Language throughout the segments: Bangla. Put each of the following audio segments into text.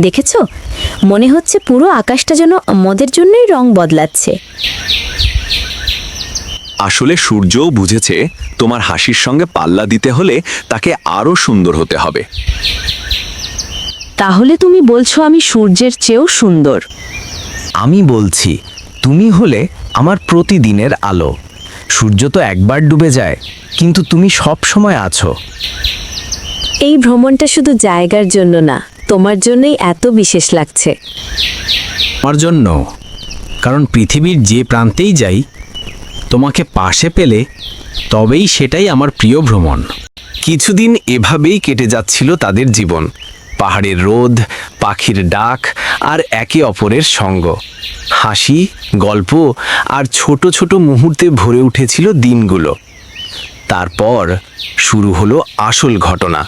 দেখেছ? মনে হচ্ছে পুরো আকাশটা যেন মদের জন্যই রং বদলাচ্ছে। আসলে সূর্যও বুঝেছে তোমার হাসির সঙ্গে পাল্লা দিতে হলে তাকে আরও সুন্দর হতে হবে। তাহলে তুমি বলছো আমি সূর্যের চেয়েও সুন্দর। আমি বলছি তুমি হলে আমার প্রতিদিনের আলো। সূর্য তো একবার ডুবে যায় কিন্তু তুমি সব সময় আছো। এই ভ্রমণটা শুধু জায়গার জন্য না তোমার জন্যই এত বিশেষ লাগছে। আমার জন্য কারণ পৃথিবীর যে প্রান্তেই যাই তোমাকে পাশে পেলে তবেই সেটাই আমার প্রিয় ভ্রমণ। কিছুদিন এভাবেই কেটে যাচ্ছিল তাদের জীবন। পাহাড়ের রোদ, পাখির ডাক আর একে অপরের সঙ্গ। হাসি, গল্প আর ছোট ছোট মুহূর্তে ভরে উঠেছিল দিনগুলো। তারপর শুরু হলো আসল ঘটনা।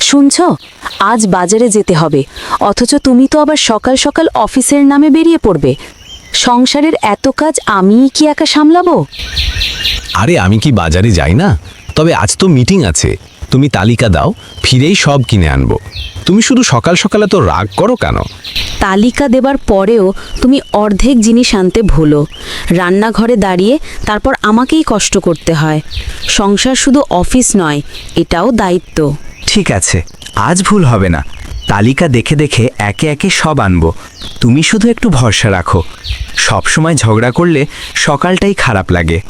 শুনছ? আজ বাজারে যেতে হবে। অথচ তুমি তো আবার সকাল সকাল অফিসের নামে বেরিয়ে পড়বে। সংসারের এত কাজ আমিই কি একা সামলাবো? আরে আমি কি বাজারে যাই না? তবে আজ তো মিটিং আছে। তুমি তালিকা দাও ফিরেই সব কিনে আনব। তুমি শুধু সকাল সকালে তো রাগ করো কেন? তালিকা দেবার পরেও তুমি অর্ধেক জিনিস আনতে ভুলো। রান্নাঘরে দাঁড়িয়ে তারপর আমাকেই কষ্ট করতে হয়। সংসার শুধু অফিস নয় এটাও দায়িত্ব। ঠিক আছে আজ ভুল হবে না। তালিকা দেখে দেখে একে একে সব আনব। তুমি শুধু একটু ভরসা রাখো। সবসময় ঝগড়া করলে সকালটাই খারাপ লাগে।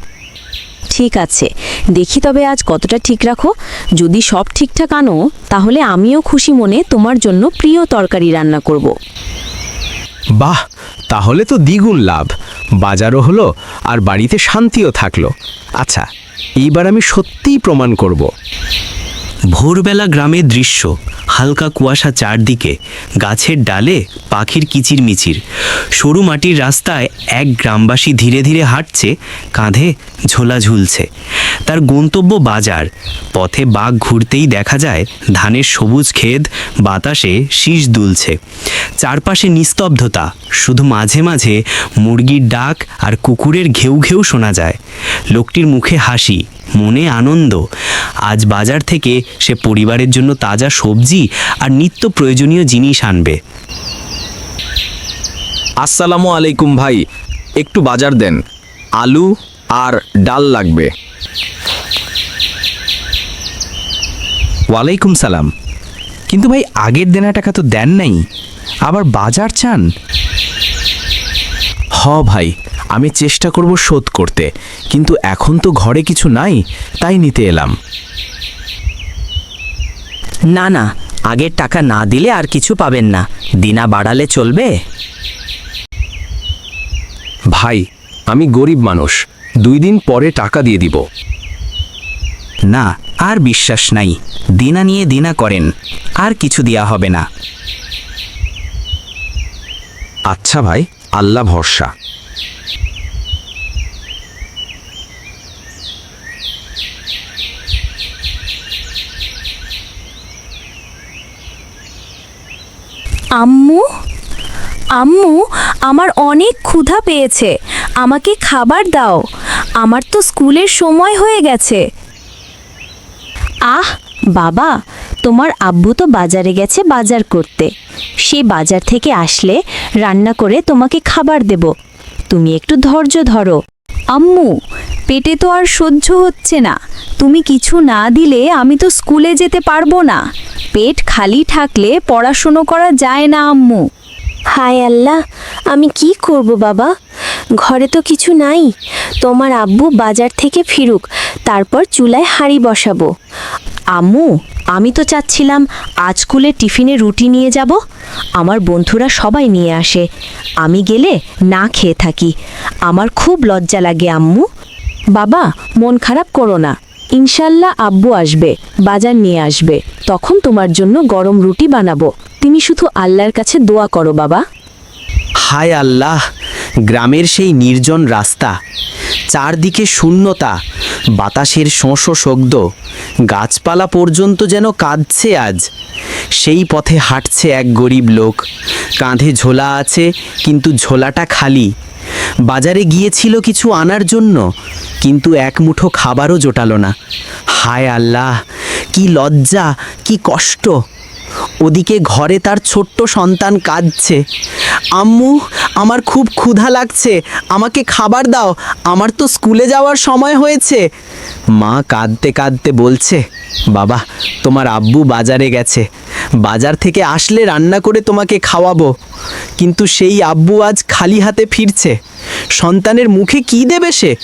ঠিক আছে। দেখি তবে আজ কতটা ঠিক রাখো। যদি সব ঠিকঠাক আনো তাহলে আমিও খুশি মনে তোমার জন্য প্রিয় তরকারি রান্না করব। বাহ তাহলে তো দ্বিগুণ লাভ। বাজারও হলো আর বাড়িতে শান্তিও থাকল। আচ্ছা এইবার আমি সত্যিই প্রমাণ করব। ভোরবেলা গ্রামের দৃশ্য। হালকা কুয়াশা চারদিকে, গাছের ডালে পাখির কিচির মিচির সরু মাটির রাস্তায় এক গ্রামবাসী ধীরে ধীরে হাঁটছে, কাঁধে ঝোলা ঝুলছে। তার গন্তব্য বাজার। পথে বাঘ ঘুরতেই দেখা যায়, ধানের সবুজ ক্ষেত, বাতাসে শীষ দুলছে। চারপাশে নিস্তব্ধতা, শুধু মাঝে মাঝে মুরগির ডাক আর কুকুরের ঘেউ ঘেউ শোনা যায়। লোকটির মুখে হাসি, মনে আনন্দ। আজ বাজার থেকে সে পরিবারের জন্য তাজা সবজি আর নিত্য প্রয়োজনীয় জিনিস আনবে। আসসালামু আলাইকুম ভাই, একটু বাজার দেন। আলু আর ডাল লাগবে। ওয়ালাইকুম সালাম। কিন্তু ভাই আগের দেনা টাকা তো দেন নাই। আবার বাজার চান? হ ভাই আমি চেষ্টা করব শোধ করতে। কিন্তু এখন তো ঘরে কিছু নাই তাই নিতে এলাম। না না আগের টাকা না দিলে আর কিছু পাবেন না। দিনা বাড়ালে চলবে? ভাই আমি গরিব মানুষ। দুই দিন পরে টাকা দিয়ে দিব। না, আর বিশ্বাস নাই। দিনা নিয়ে দিনা করেন, আর কিছু দেয়া হবে না। আচ্ছা ভাই, আল্লাহ ভরসা। আম্মু? আম্মু, আমার অনেক ক্ষুধা পেয়েছে। আমাকে খাবার দাও। আমার তো স্কুলের সময় হয়ে গেছে। আহ, বাবা, তোমার আব্বু তো বাজারে গেছে বাজার করতে। সে বাজার থেকে আসলে রান্না করে তোমাকে খাবার দেব। তুমি একটু ধৈর্য ধরো। আম্মু, পেটে তো আর সহ্য হচ্ছে না। তুমি কিছু না দিলে আমি তো স্কুলে যেতে পারব না। পেট খালি থাকলে পড়াশুনো করা যায় না, আম্মু। হায় আল্লাহ, আমি কি করব বাবা? ঘরে তো কিছু নাই। তোমার আব্বু বাজার থেকে ফিরুক, তারপর চুলায় হাঁড়ি বসাবো। আম্মু, আমি তো চাচ্ছিলাম আজ স্কুলে টিফিনে রুটি নিয়ে যাব। আমার বন্ধুরা সবাই নিয়ে আসে। আমি গেলে না খেয়ে থাকি। আমার খুব লজ্জা লাগে আম্মু। বাবা, মন খারাপ করো না। ইনশাল্লাহ আব্বু আসবে, বাজার নিয়ে আসবে। তখন তোমার জন্য গরম রুটি বানাবো। তুমি শুধু আল্লাহর কাছে দোয়া করো বাবা। হায় আল্লাহ গ্রামের সেই নির্জন রাস্তা, চারদিকে শূন্যতা, বাতাসের শোঁশো শব্দ গাছপালা পর্যন্ত যেন কাঁদছে আজ। সেই পথে হাঁটছে এক গরিব লোক, কাঁধে ঝোলা আছে কিন্তু ঝোলাটা খালি। বাজারে গিয়েছিল কিছু আনার জন্য, কিন্তু এক মুঠো খাবারও জোটালো না। হায় আল্লাহ, কি লজ্জা, কি কষ্ট। ওদিকে ঘরে তার ছোট্ট সন্তান কাঁদছে। আম্মু, আমার খুব ক্ষুধা লাগছে। আমাকে খাবার দাও। আমার তো স্কুলে যাওয়ার সময় হয়েছে। মা কাঁদতে কাঁদতে বলছে, বাবা, তোমার আব্বু বাজারে গেছে। বাজার থেকে আসলে রান্না করে তোমাকে খাওয়াবো। কিন্তু সেই আব্বু আজ খালি হাতে ফিরছে। সন্তানের মুখে কি দেবে সে?